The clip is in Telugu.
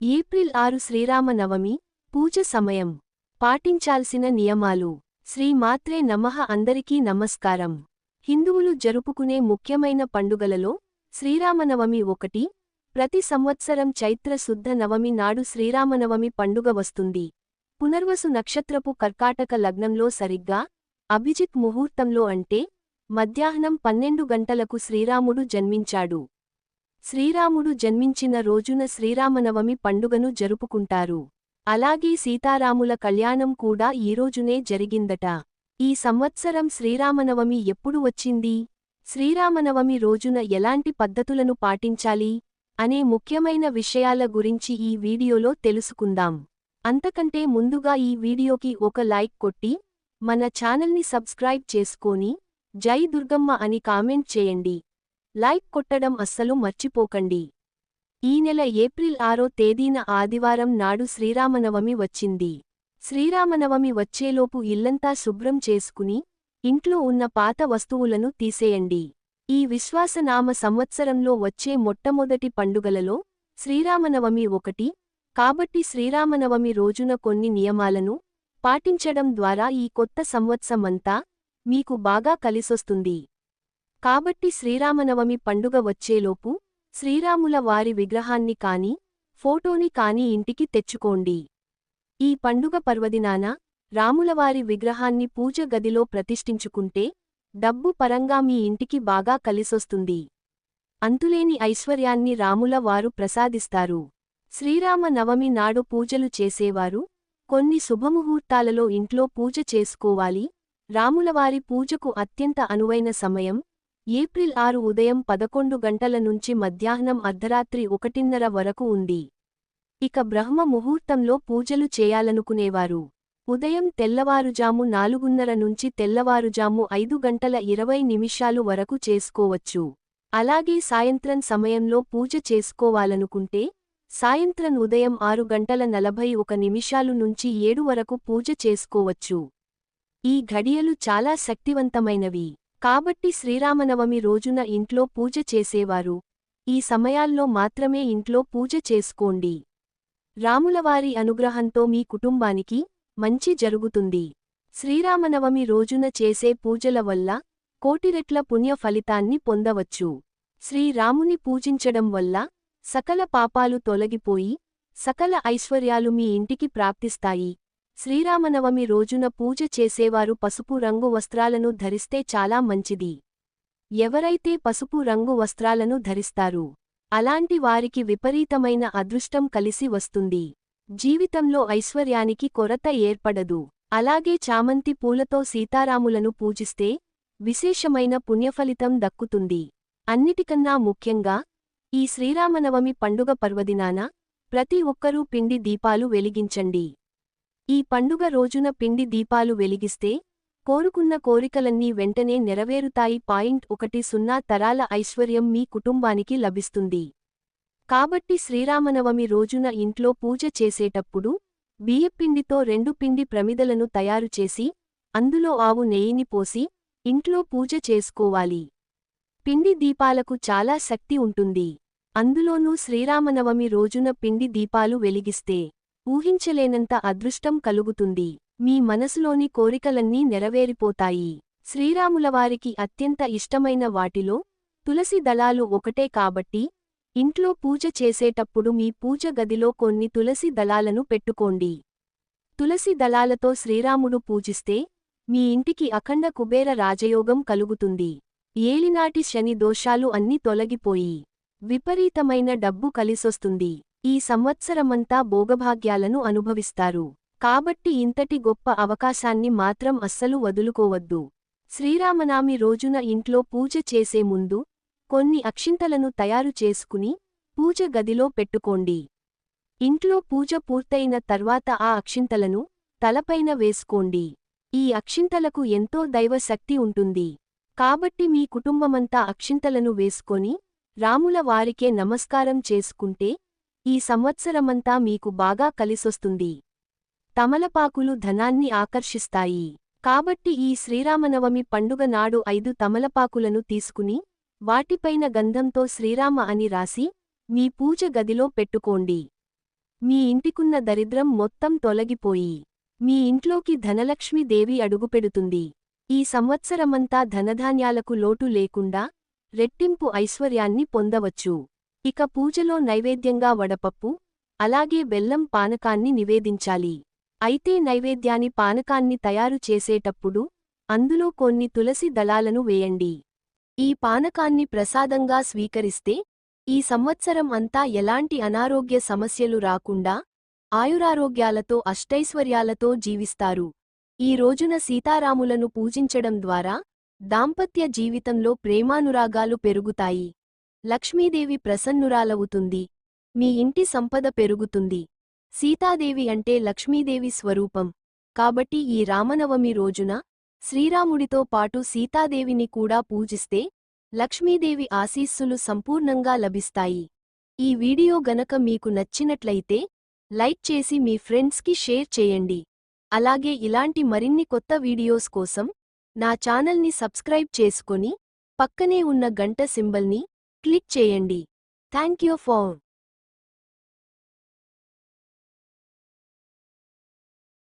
ఏప్రిల్ ఆరు శ్రీరామ నవమి పూజ సమయం. పాటించాల్సిన నియమాలు. శ్రీ మాత్రే నమః అందరికీ నమస్కారం. హిందువులు జరుపుకునే ముఖ్యమైన పండుగలలో శ్రీరామనవమి ఒకటి. ప్రతి సంవత్సరం చైత్ర శుద్ధ నవమి నాడు శ్రీరామనవమి పండుగ వస్తుంది. పునర్వసు నక్షత్రపు కర్కాటక లగ్నంలో సరిగ్గా అభిజిత్ ముహూర్తంలో అంటే మధ్యాహ్నం పన్నెండు గంటలకు శ్రీరాముడు జన్మించాడు. శ్రీరాముడు జన్మించిన రోజున శ్రీరామనవమి పండుగను జరుపుకుంటారు. అలాగే సీతారాముల కళ్యాణం కూడా ఈరోజునే జరిగిందట. ఈ సంవత్సరం శ్రీరామనవమి ఎప్పుడు వచ్చింది? శ్రీరామనవమి రోజున ఎలాంటి పద్ధతులను పాటించాలి? అనే ముఖ్యమైన విషయాల గురించి ఈ వీడియోలో తెలుసుకుందాం. అంతకంటే ముందుగా ఈ వీడియోకి ఒక లైక్ కొట్టి మన ఛానల్ని సబ్స్క్రైబ్ చేసుకోని జై దుర్గమ్మ అని కామెంట్ చేయండి. లైక్ కొట్టడం అస్సలు మర్చిపోకండి. ఈ నెల ఏప్రిల్ ఆరో తేదీన ఆదివారం నాడు శ్రీరామనవమి వచ్చింది. శ్రీరామనవమి వచ్చేలోపు ఇల్లంతా శుభ్రం చేసుకుని ఇంట్లో ఉన్న పాత వస్తువులను తీసేయండి. ఈ విశ్వాసనామ సంవత్సరంలో వచ్చే మొట్టమొదటి పండుగలలో శ్రీరామనవమి ఒకటి. కాబట్టి శ్రీరామనవమి రోజున కొన్ని నియమాలను పాటించడం ద్వారా ఈ కొత్త సంవత్సరమంతా మీకు బాగా కలిసొస్తుంది. కాబట్టి శ్రీరామనవమి పండుగ వచ్చేలోపు శ్రీరాముల వారి విగ్రహాన్ని కాని ఫోటోని కాని ఇంటికి తెచ్చుకోండి. ఈ పండుగ పర్వదినాన రాములవారి విగ్రహాన్ని పూజ గదిలో ప్రతిష్ఠించుకుంటే డబ్బు పరంగా మీ ఇంటికి బాగా కలిసొస్తుంది. అంతులేని ఐశ్వర్యాన్ని రాముల వారు ప్రసాదిస్తారు. శ్రీరామ నవమి నాడు పూజలు చేసేవారు కొన్ని శుభముహూర్తాలలో ఇంట్లో పూజ చేసుకోవాలి రాములవారి పూజకు అత్యంత అనువైన సమయం ఏప్రిల్ ఆరు ఉదయం పదకొండు గంటల నుంచి మధ్యాహ్నం అర్ధరాత్రి ఒకటిన్నర వరకు ఉంది. ఇక బ్రహ్మ ముహూర్తంలో పూజలు చేయాలనుకునేవారు. ఉదయం తెల్లవారుజాము నాలుగున్నర నుంచి తెల్లవారుజాము ఐదు గంటల ఇరవై నిమిషాలు వరకు చేసుకోవచ్చు. అలాగే సాయంత్రం సమయంలో పూజ చేసుకోవాలనుకుంటే సాయంత్రం ఉదయం ఆరు గంటల నలభై ఒక నిమిషాలు నుంచి ఏడు వరకు పూజ చేసుకోవచ్చు. ఈ ఘడియలు చాలా శక్తివంతమైనవి. కాబట్టి శ్రీరామనవమి రోజున ఇంట్లో పూజ చేసేవారు. ఈ సమయాల్లో మాత్రమే ఇంట్లో పూజ చేసుకోండి. రాములవారి అనుగ్రహంతో మీ కుటుంబానికి మంచి జరుగుతుంది. శ్రీరామనవమి రోజున చేసే పూజల వల్ల కోటిరెట్ల పుణ్య ఫలితాన్ని పొందవచ్చు. శ్రీరాముని పూజించడం వల్ల సకల పాపాలు తొలగిపోయి సకల ఐశ్వర్యాలు మీ ఇంటికి ప్రాప్తిస్తాయి. శ్రీరామనవమి రోజున పూజ చేసేవారు పసుపు రంగు వస్త్రాలను ధరిస్తే చాలా మంచిది. ఎవరైతే పసుపు రంగు వస్త్రాలను ధరిస్తారు అలాంటి వారికి విపరీతమైన అదృష్టం కలిసి వస్తుంది. జీవితంలో ఐశ్వర్యానికి కొరత ఏర్పడదు. అలాగే చామంతి పూలతో సీతారాములను పూజిస్తే విశేషమైన పుణ్యఫలితం దక్కుతుంది. అన్నిటికన్నా ముఖ్యంగా ఈ శ్రీరామనవమి పండుగ పర్వదినాన ప్రతి ఒక్కరూ పిండి దీపాలు వెలిగించండి. ఈ పండుగ రోజున పిండి దీపాలు వెలిగిస్తే కోరుకున్న కోరికలన్నీ వెంటనే నెరవేరుతాయి. పాయింట్ ఒకటి సున్నా తరాల ఐశ్వర్యం మీ కుటుంబానికి లభిస్తుంది. కాబట్టి శ్రీరామనవమి రోజున ఇంట్లో పూజ చేసేటప్పుడు బియ్యపిండితో రెండు పిండి ప్రమిదలను తయారుచేసి అందులో ఆవు నెయ్యిని పోసి ఇంట్లో పూజ చేసుకోవాలి. పిండి దీపాలకు చాలా శక్తి ఉంటుంది. అందులోనూ శ్రీరామనవమి రోజున పిండి దీపాలు వెలిగిస్తే ఊహించలేనంత అదృష్టం కలుగుతుంది. మీ మనసులోని కోరికలన్నీ నెరవేరిపోతాయి. శ్రీరాములవారికి అత్యంత ఇష్టమైన వాటిలో తులసి దళాలు ఒకటే కాబట్టి ఇంట్లో పూజ చేసేటప్పుడు మీ పూజ గదిలో కొన్ని తులసి దళాలను పెట్టుకోండి. తులసి దళాలతో శ్రీరాముడు పూజిస్తే మీ ఇంటికి అఖండ కుబేర రాజయోగం కలుగుతుంది. ఏలినాటి శని దోషాలు అన్ని తొలగిపోయి విపరీతమైన డబ్బు కలిసొస్తుంది. ఈ సంవత్సరమంతా భోగభాగ్యాలను అనుభవిస్తారు. కాబట్టి ఇంతటి గొప్ప అవకాశాన్ని మాత్రం అస్సలు వదులుకోవద్దు. శ్రీరామనామి రోజున ఇంట్లో పూజ చేసే ముందు కొన్ని అక్షింతలను తయారు చేసుకుని పూజ గదిలో పెట్టుకోండి. ఇంట్లో పూజ పూర్తయిన తర్వాత ఆ అక్షింతలను తలపైన వేసుకోండి. ఈ అక్షింతలకు ఎంతో దైవశక్తి ఉంటుంది. కాబట్టి మీ కుటుంబమంతా అక్షింతలను వేసుకొని రాముల వారికే నమస్కారం చేసుకుంటే ఈ సంవత్సరమంతా మీకు బాగా కలిసొస్తుంది. తమలపాకులు ధనాన్ని ఆకర్షిస్తాయి. కాబట్టి ఈ శ్రీరామనవమి పండుగ నాడు ఐదు తమలపాకులను తీసుకుని వాటిపైన గంధంతో శ్రీరామ అని రాసి మీ పూజ గదిలో పెట్టుకోండి. మీ ఇంటికున్న దరిద్రం మొత్తం తొలగిపోయి మీ ఇంట్లోకి ధనలక్ష్మీదేవి అడుగుపెడుతుంది ఈ సంవత్సరమంతా ధనధాన్యాలకు లోటు లేకుండా రెట్టింపు ఐశ్వర్యాన్ని పొందవచ్చు. ఇక పూజలో నైవేద్యంగా వడపప్పు అలాగే బెల్లం పానకాన్ని నివేదించాలి. అయితే నైవేద్యాని పానకాన్ని తయారు చేసేటప్పుడు అందులో కొన్ని తులసి దళాలను వేయండి. ఈ పానకాన్ని ప్రసాదంగా స్వీకరిస్తే ఈ సంవత్సరం అంతా ఎలాంటి అనారోగ్య సమస్యలు రాకుండా ఆయురారోగ్యాలతో అష్టైశ్వర్యాలతో జీవిస్తారు. ఈ రోజున సీతారాములను పూజించడం ద్వారా దాంపత్య జీవితంలో ప్రేమానురాగాలు పెరుగుతాయి. లక్ష్మీదేవి ప్రసన్నురాలవుతుంది. మీ ఇంటి సంపద పెరుగుతుంది. సీతాదేవి అంటే లక్ష్మీదేవి స్వరూపం. కాబట్టి ఈ రామనవమి రోజున శ్రీరాముడితో పాటు సీతాదేవిని కూడా పూజిస్తే లక్ష్మీదేవి ఆశీస్సులు సంపూర్ణంగా లభిస్తాయి. ఈ వీడియో గనక మీకు నచ్చినట్లయితే లైక్ చేసి మీ ఫ్రెండ్స్కి షేర్ చేయండి. అలాగే ఇలాంటి మరిన్ని కొత్త వీడియోస్ కోసం నా ఛానల్ని సబ్స్క్రైబ్ చేసుకొని పక్కనే ఉన్న గంట సింబల్ని క్లిక్ చేయండి. Thank you for.